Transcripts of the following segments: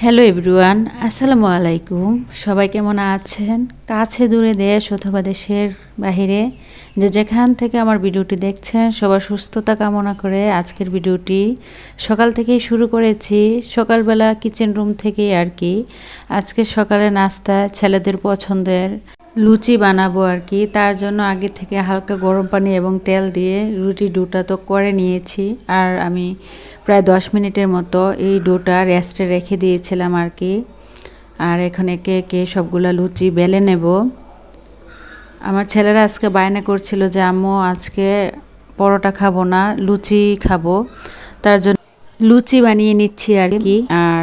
Hello everyone, আসসালামু আলাইকুম। সবাই কেমন আছেন? কাছে দূরে দেশ অথবা দেশের বাহিরে যে যেখান থেকে আমার ভিডিওটি দেখছেন, সবার সুস্থতা কামনা করে আজকের ভিডিওটি সকাল থেকেই শুরু করেছি। সকালবেলা কিচেন রুম থেকেই আর কি। আজকে সকালে নাস্তা ছেলেদের পছন্দের লুচি বানাবো আর কি। তার জন্য আগে থেকে হালকা গরম পানি এবং তেল দিয়ে রুটি ডুটা তো করে নিয়েছি। আর আমি প্রায় দশ মিনিটের মতো এই ডোটা রেস্টে রেখে দিয়েছিলাম আর কি। আর এখানে কে কে সবগুলা লুচি বেলে নেব। আমার ছেলেরা আজকে বায়না করছিল যে, আম্মু, আজকে পরোটা খাব না, লুচি খাব। তার জন্য লুচি বানিয়ে নিচ্ছি আর কি। আর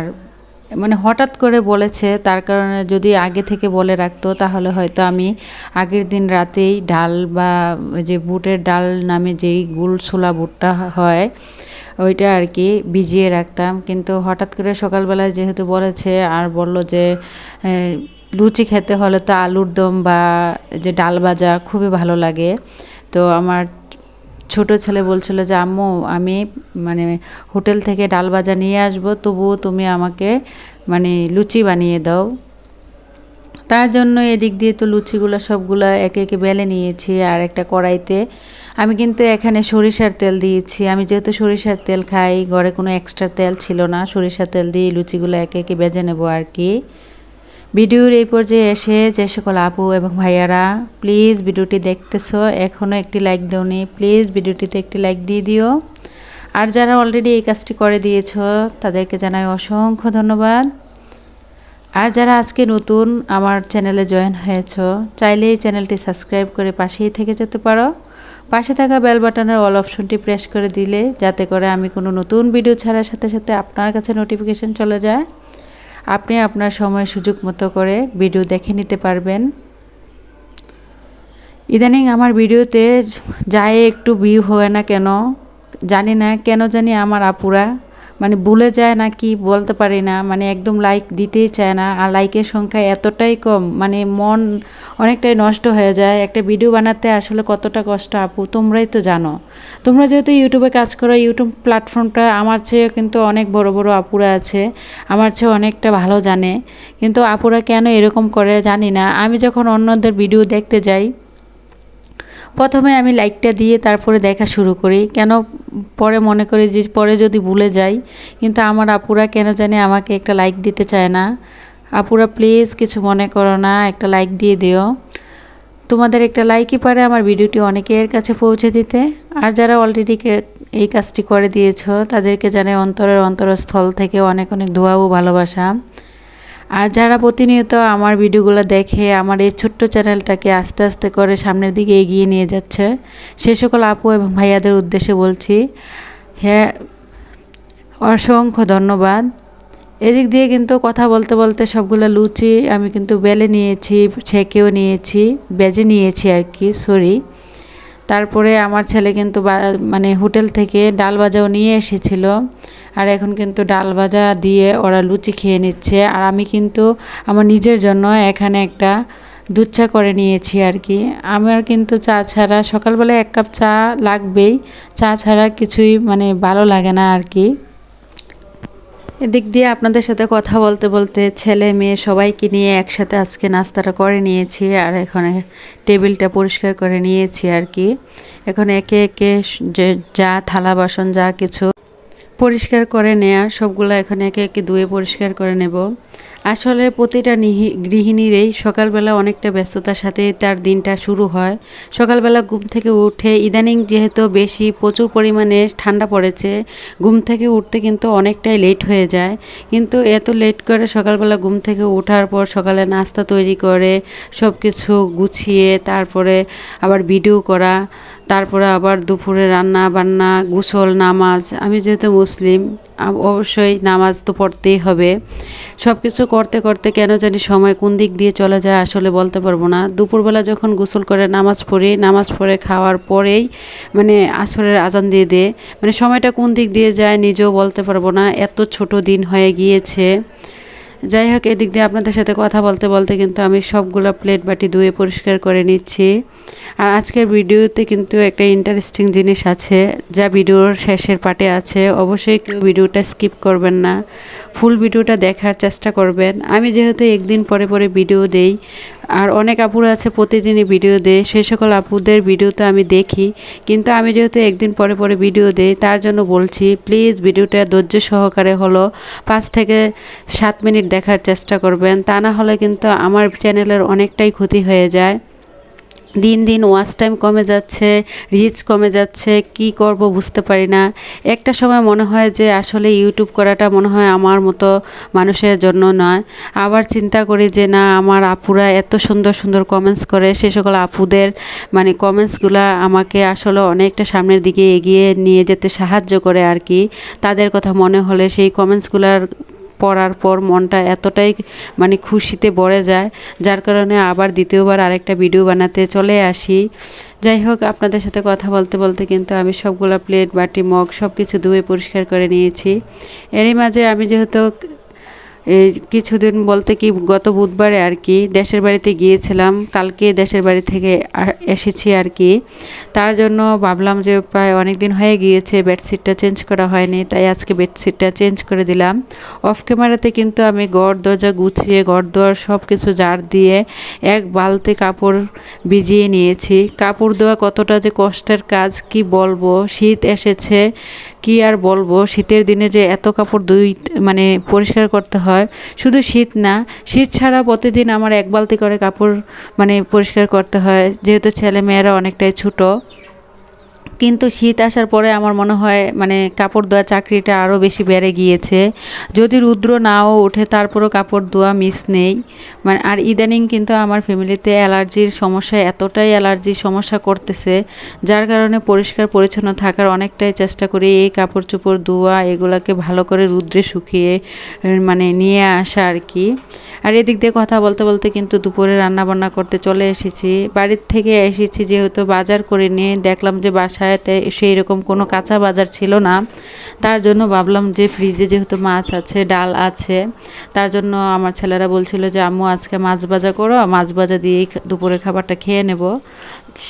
মানে হঠাৎ করে বলেছে, তার কারণে যদি আগে থেকে বলে রাখতো, তাহলে হয়তো আমি আগের দিন রাতেই ডাল বা যে বুটের ডাল নামে যেই গুল ছোলা বুটটা হয়, ওইটা আর কি ভিজিয়ে রাখতাম। কিন্তু হঠাৎ করে সকালবেলায় যেহেতু বলেছে আর বলল যে লুচি খেতে হলে তো আলুর দম বা যে ডাল ভাজা খুবই ভালো লাগে, তো আমার ছোট ছেলে বলছিল যে, আম্মু, আমি মানে হোটেল থেকে ডাল ভাজা নিয়ে আসব, তবুও তুমি আমাকে মানে লুচি বানিয়ে দাও। তার জন্য এদিক দিয়ে তো লুচিগুলো সবগুলো একে একে বেলে নিয়েছি আর একটা কড়াইতে। আমি কিন্তু এখানে সরিষার তেল দিয়েছি। আমি যেহেতু সরিষার তেল খাই, ঘরে কোনো এক্সট্রা তেল ছিল না। সরিষার তেল দিয়ে লুচিগুলো একে একে বেজে নেব আর কি। ভিডিওর এই পর্যায়ে এসে যে সকল আপু এবং ভাইয়ারা প্লিজ ভিডিওটি দেখতেছো এখনও একটি লাইক দেওনি প্লিজ ভিডিওটিতে একটি লাইক দিয়ে দিও। আর যারা অলরেডি এই কাজটি করে দিয়েছ, তাদেরকে জানাই অসংখ্য ধন্যবাদ। আর যারা আজকে নতুন আমার চ্যানেলে জয়েন হয়েছ চাইলে এই চ্যানেলটি সাবস্ক্রাইব করে পাশেই থেকে যেতে পারো। পাশে থাকা বেল বাটনের অল অপশনটি প্রেস করে দিলে, যাতে করে আমি কোনো নতুন ভিডিও ছাড়ার সাথে সাথে আপনার কাছে নোটিফিকেশন চলে যায়। আপনি আপনার সময় সুযোগ মতো করে ভিডিও দেখে নিতে পারবেন। ইদানিং আমার ভিডিওতে যায় একটু ভিউ হয় না কেন? জানি না কেন জানি আমার আপুরা মানে ভুলে যায় না কি বলতে পারি না মানে একদম লাইক দিতেই চায় না। আর লাইকের সংখ্যা এতটাই কম মানে মন অনেকটাই নষ্ট হয়ে যায়। একটা ভিডিও বানাতে আসলে কতটা কষ্ট আপু, তোমরাই তো জানো। তোমরা যেহেতু ইউটিউবে কাজ করো ইউটিউব প্ল্যাটফর্মটা আমার চেয়ে কিন্তু অনেক বড় বড় আপুরা আছে, আমার চেয়ে অনেকটা ভালো জানে। কিন্তু আপুরা কেন এরকম করে জানি না। আমি যখন অন্যদের ভিডিও দেখতে যাই প্রথমে আমি লাইকটা দিয়ে তারপরে দেখা শুরু করি। কেন পরে মনে করি যে পরে যদি ভুলে যাই, কিন্তু আমার আপুরা কেন জানি আমাকে একটা লাইক দিতে চায় না। আপুরা, প্লিজ কিছু মনে করো না, একটা লাইক দিয়ে দিও। তোমাদের একটা লাইকই পারে আমার ভিডিওটি অনেকের কাছে পৌঁছে দিতে। আর যারা অলরেডি এই কাজটি করে দিয়েছ, তাদেরকে জানে অন্তরের অন্তরস্থল থেকে অনেক অনেক দোয়া ও ভালোবাসা। আর যারা প্রতিনিয়ত আমার ভিডিওগুলো দেখে আমার এই ছোট্ট চ্যানেলটাকে আস্তে আস্তে করে সামনের দিকে এগিয়ে নিয়ে যাচ্ছে, সে সকল আপু এবং ভাইয়াদের উদ্দেশ্যে বলছি হ্যাঁ অসংখ্য ধন্যবাদ। এদিক দিয়ে কিন্তু কথা বলতে বলতে সবগুলো লুচি আমি কিন্তু বেলে নিয়েছি, ছেঁকেও নিয়েছি, বেজে নিয়েছি আর কি সরি তারপরে আমার ছেলে কিন্তু মানে হোটেল থেকে ডাল বাজাও নিয়ে এসেছিল। আর এখন কিন্তু ডাল ভাজা দিয়ে ওরা লুচি খেয়ে নিচ্ছে। আর আমি কিন্তু আমার নিজের জন্য এখানে একটা দুধ চা করে নিয়েছি আর কি। আমার কিন্তু চা ছাড়া সকালবেলা এক কাপ চা লাগবেই। চা ছাড়া কিছুই মানে ভালো লাগে না আর কি। এদিক দিয়ে আপনাদের সাথে কথা বলতে বলতে ছেলে মেয়ে সবাইকে নিয়ে একসাথে আজকে নাস্তাটা করে নিয়েছি আর এখানে টেবিলটা পরিষ্কার করে নিয়েছি আর কি। এখন একে একে যে যা থালা বাসন যা কিছু পরিষ্কার করে নেয়া সবগুলো এখানে একে একে ধুয়ে পরিষ্কার করে নেব। আসলে প্রতিটা গৃহিণীরই সকালবেলা অনেকটা ব্যস্ততার সাথে তার দিনটা শুরু হয়। সকালবেলা ঘুম থেকে উঠে ইদানিং যেহেতু বেশি প্রচুর পরিমাণে ঠান্ডা পড়েছে, ঘুম থেকে উঠতে কিন্তু অনেকটাই লেট হয়ে যায়। কিন্তু এত লেট করে সকালবেলা ঘুম থেকে ওঠার পর সকালে নাস্তা তৈরি করে সব কিছু গুছিয়ে, তারপরে আবার ভিডিও করা, তারপরে আবার দুপুরে রান্না বান্না, গোসল, নামাজ। আমি যেহেতু মুসলিম অবশ্যই নামাজ তো পড়তেই হবে। সব কিছু করতে করতে কেন জানি সময় কোন দিক দিয়ে চলে যায় আসলে বলতে পারব না। দুপুরবেলা যখন গোসল করে নামাজ পড়ি, নামাজ পড়ে খাওয়ার পরেই মানে আসরের আজান দিয়ে দে মানে সময়টা কোন দিক দিয়ে যায় নিজেও বলতে পারব না, এত ছোট দিন হয়ে গিয়েছে। যাই হোক, এদিক দিয়ে আপনাদের সাথে কথা বলতে বলতে কিন্তু আমি সবগুলো প্লেট বাটি ধুয়ে পরিষ্কার করে নিচ্ছি। আর আজকের ভিডিওতে কিন্তু একটা ইন্টারেস্টিং জিনিস আছে, যা ভিডিওর শেষের পাটে আছে। অবশ্যই কেউ ভিডিওটা স্কিপ করবেন না। ফুল ভিডিওটা দেখার চেষ্টা করবেন। আমি যেহেতু একদিন পরে পরে ভিডিও দেই, আর অনেক আপুরা আছে প্রতিদিনই ভিডিও দেয়, সেই সকল আপুদের ভিডিও তো আমি দেখি। কিন্তু আমি যেহেতু একদিন পরে পরে ভিডিও দেই, তার জন্য বলছি, প্লিজ ভিডিওটা ধৈর্য সহকারে হলো, পাঁচ থেকে সাত মিনিট দেখার চেষ্টা করবেন। তা না হলে কিন্তু আমার চ্যানেলের অনেকটাই ক্ষতি হয়ে যায়। দিন দিন ওয়াচ টাইম কমে যাচ্ছে রিচ কমে যাচ্ছে, কি করব বুঝতে পারি না। একটা সময় মনে হয় যে আসলে ইউটিউব করাটা মনে হয় আমার মতো মানুষের জন্য নয়। আবার চিন্তা করি যে না, আমার আপুরা এত সুন্দর সুন্দর কমেন্টস করে, সে সকল আপুদের মানে কমেন্টসগুলো আমাকে আসলে অনেকটা সামনের দিকে এগিয়ে নিয়ে যেতে সাহায্য করে আর কি। তাদের কথা মনে হলে সেই কমেন্টসগুলোর পড়ার পর মনটা এতটাই মানে খুশিতে ভরে যায়, যার কারণে আবার দ্বিতীয়বার আরেকটা ভিডিও বানাতে চলে আসি। যাই হোক, আপনাদের সাথে কথা বলতে বলতে কিন্তু আমি সবগুলো প্লেট বাটি, মগ সব কিছু ধুয়ে পরিষ্কার করে নিয়েছি। এরই মাঝে আমি যেহেতু কিছুদিন বলতে কি, গত বুধবারে আর কি, দেশের বাড়িতে গিয়েছিলাম। কালকে দেশের বাড়ি থেকে এসেছি আর কি। তার জন্য ভাবলাম যে প্রায় অনেক দিন হয়ে গিয়েছে, বেডশিটটা চেঞ্জ করা হয়নি, তাই আজকে বেডশিটটা চেঞ্জ করে দিলাম। অফ ক্যামেরাতে কিন্তু আমি গড় দরজা গুছিয়ে গড় দোয়ার সব কিছু জার দিয়ে এক বালতি কাপড় ভিজিয়ে নিয়েছি। কাপড় দেওয়া কতটা যে কষ্টের কাজ, কি বলব? শীত এসেছে, কি আর বলব? শীতের দিনে যে এত কাপড় দুই মানে পরিষ্কার করতে হয় শুধু শীত না, শীত ছাড়া প্রতিদিন আমার এক বালতি করে কাপড় মানে পরিষ্কার করতে হয়। যেহেতু ছেলে মেয়েরা অনেকটাই ছোটো। কিন্তু শীত আসার পরে আমার মনে হয় মানে কাপড় ধোয়া চাকরিটা আরও বেশি বেড়ে গিয়েছে। যদি রুদ্র নাও ওঠে, তারপরও কাপড় ধোয়া মিস নেই। মানে আর ইদানিং কিন্তু আমার ফ্যামিলিতে অ্যালার্জির সমস্যা, এতটাই অ্যালার্জির সমস্যা করতেছে, যার কারণে পরিষ্কার পরিচ্ছন্ন থাকার অনেকটাই চেষ্টা করি এই কাপড় চোপড় ধোয়া, এগুলাকে ভালো করে রুদ্রে শুকিয়ে মানে নিয়ে আসা আর কি। আর এদিক দিয়ে কথা বলতে বলতে কিন্তু দুপুরে রান্না বান্না করতে চলে এসেছি। বাড়ির থেকে এসেছি যেহেতু বাজার করে নিয়ে। দেখলাম যে বাসায়তে সেই রকম কোনো কাঁচা বাজার ছিল না। তার জন্য ভাবলাম যে ফ্রিজে যেহেতু মাছ আছে, ডাল আছে, তার জন্য আমার ছেলেরা বলছিল যে, আম্মু, আজকে মাছ ভাজা করো মাছ ভাজা দিয়েই দুপুরে খাবারটা খেয়ে নেব।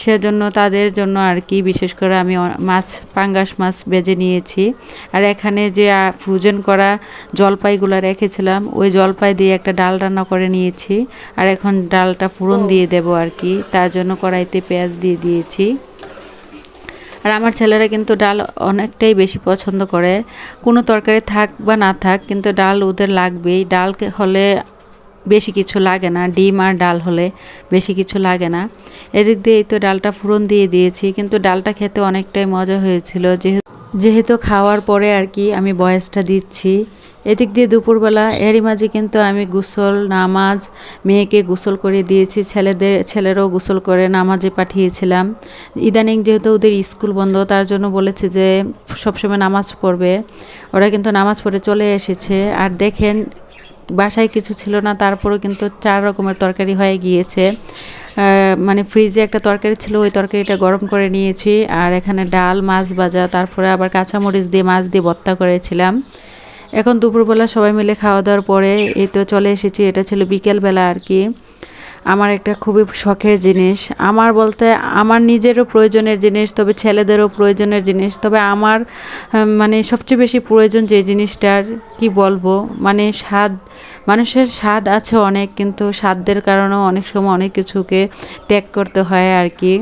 সেজন্য তাদের জন্য আর কি, বিশেষ করে আমি মাছ, পাঙ্গাস মাছ বেজে নিয়েছি। আর এখানে যে ফ্রোজেন করা জলপাইগুলো রেখেছিলাম, ওই জলপাই দিয়ে একটা ডাল রান্না করে নিয়েছি। আর এখন ডালটা ফুরন দিয়ে দেব আর কি। তার জন্য কড়াইতে পেঁয়াজ দিয়ে দিয়েছি। আর আমার ছেলেরা কিন্তু ডাল অনেকটাই বেশি পছন্দ করে। কোনো তরকারি থাক বা না থাক, কিন্তু ডাল ওদের লাগবেই। ডাল হলে বেশি কিছু লাগে না। ডিম আর ডাল হলে বেশি কিছু লাগে না। এদিক দিয়ে এই তো ডালটা ফুরন দিয়ে দিয়েছি। কিন্তু ডালটা খেতে অনেকটাই মজা হয়েছিল। যেহেতু যেহেতু খাওয়ার পরে আর কি আমি বয়সটা দিচ্ছি। এদিক দিয়ে দুপুরবেলা, এরই মাঝে কিন্তু আমি গোসল, নামাজ, মেয়েকে গোসল করে দিয়েছি, ছেলেদের, ছেলেরাও গোসল করে নামাজে পাঠিয়েছিলাম। ইদানিং যেহেতু ওদের স্কুল বন্ধ, তার জন্য বলেছে যে সবসময় নামাজ পড়বে। ওরা কিন্তু নামাজ পড়ে চলে এসেছে। আর দেখেন, বাসায় কিছু ছিল না, তারপরেও কিন্তু চার রকমের তরকারি হয়ে গিয়েছে। মানে ফ্রিজে একটা তরকারি ছিল, ওই তরকারিটা গরম করে নিয়েছি। আর এখানে ডাল, মাছ ভাজা, তারপরে আবার কাঁচামরিচ দিয়ে মাছ দিয়ে ভর্তা করেছিলাম। এখন দুপুরবেলা সবাই মিলে খাওয়া দাওয়ার পরে এই তো চলে এসেছি, এটা ছিল বিকেলবেলা আর কি। আমার একটা খুবই শখের জিনিস। আমার বলতে আমার নিজেরও প্রয়োজনের জিনিস, তবে ছেলেদেরও প্রয়োজনের জিনিস। তবে আমার মানে সবচেয়ে বেশি প্রয়োজন যে জিনিসটার, কি বলব মানে স্বাদ, মানুষের স্বাদ আছে অনেক, কিন্তু স্বাদের কারণেও অনেক সময় অনেক কিছুকে ত্যাগ করতে হয় আর কি।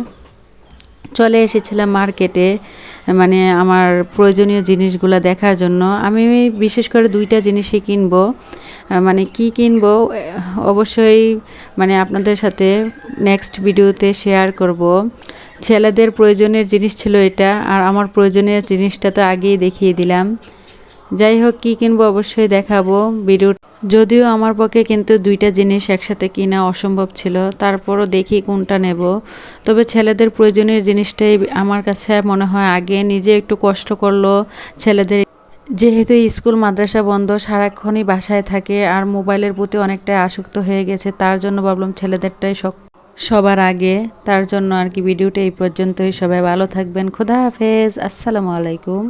চলে এসেছিলাম মার্কেটে মানে আমার প্রয়োজনীয় জিনিসগুলো দেখার জন্য। আমি বিশেষ করে দুইটা জিনিসই কিনব। মানে কি কিনব? অবশ্যই মানে আপনাদের সাথে নেক্সট ভিডিওতে শেয়ার করব। ছেলেদের প্রয়োজনের জিনিস ছিল এটা, আর আমার প্রয়োজনীয় জিনিসটা তো আগেই দেখিয়ে দিলাম। যাই হোক কী কিনবো অবশ্যই দেখাবো। ভিডিও যদিও আমার পক্ষে কিন্তু দুইটা জিনিস একসাথে কিনা অসম্ভব ছিল, তারপরও দেখি কোনটা নেব। তবে ছেলেদের প্রয়োজনীয় জিনিসটাই আমার কাছে মনে হয় আগে নিজে একটু কষ্ট করল ছেলেদের। যেহেতু স্কুল, মাদ্রাসা বন্ধ, সারাক্ষণই বাসায় থাকে আর মোবাইলের প্রতি অনেকটাই আসক্ত হয়ে গেছে, তার জন্য ভাবলাম ছেলেদেরটাই সবার আগে। তার জন্য আর কি ভিডিওটা এই পর্যন্তই। সবাই ভালো থাকবেন। খোদা হাফেজ। আসসালামু আলাইকুম।